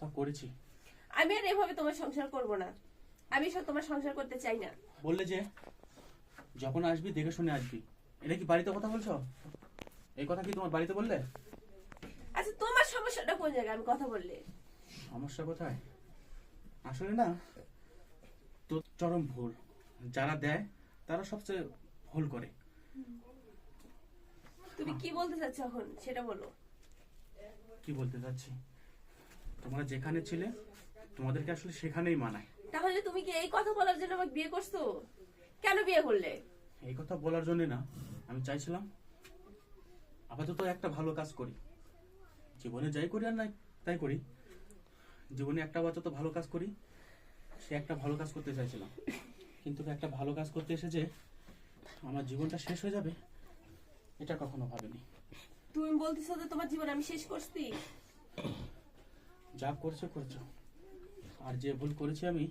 তা করেছি। আমি আর এভাবে তোমার সংসার করব না। আমি সব তোমার সংসার করতে চাই না। বললে যে যখন আসবি দেখে শুনে আসবি। এটা কি বাড়িতে কথা বলছো? এই কথা কি তোমার বাড়িতে বললে? আচ্ছা তোমার সমস্যাটা কোন জায়গায়? আমি কথা বললে। সমস্যা কোথায়? আসলে না তো চরম ভুল। যারা দেয় তারা সবচেয়ে ভুল করে। তুমি কি বলতে চাচ্ছ এখন? সেটা বলো। কি বলতে চাচ্ছি? তোমরা যেখানে ছিলে তোমাদেরকে আসলে সেখানেই মানায়। তাহলে তুমি কি এই কথা বলার জন্য আমাকে বিয়ে করছ? কেন বিয়ে করলে? এই কথা বলার জন্য না আমি চাইছিলাম আপাতত একটা ভালো কাজ করি। জীবনে যাই করি আর নাই তাই করি। জীবনে একটা আপাতত ভালো কাজ করি সে একটা ভালো কাজ করতে চাইছিলাম। কিন্তু একটা ভালো কাজ করতে এসে যে আমার জীবনটা শেষ হয়ে যাবে এটা কখনো ভাবিনি। তুমি বলতেছো যে তোমার জীবন আমি শেষ করছি। যা করছ করছ। আর যে ভুল করেছি আমি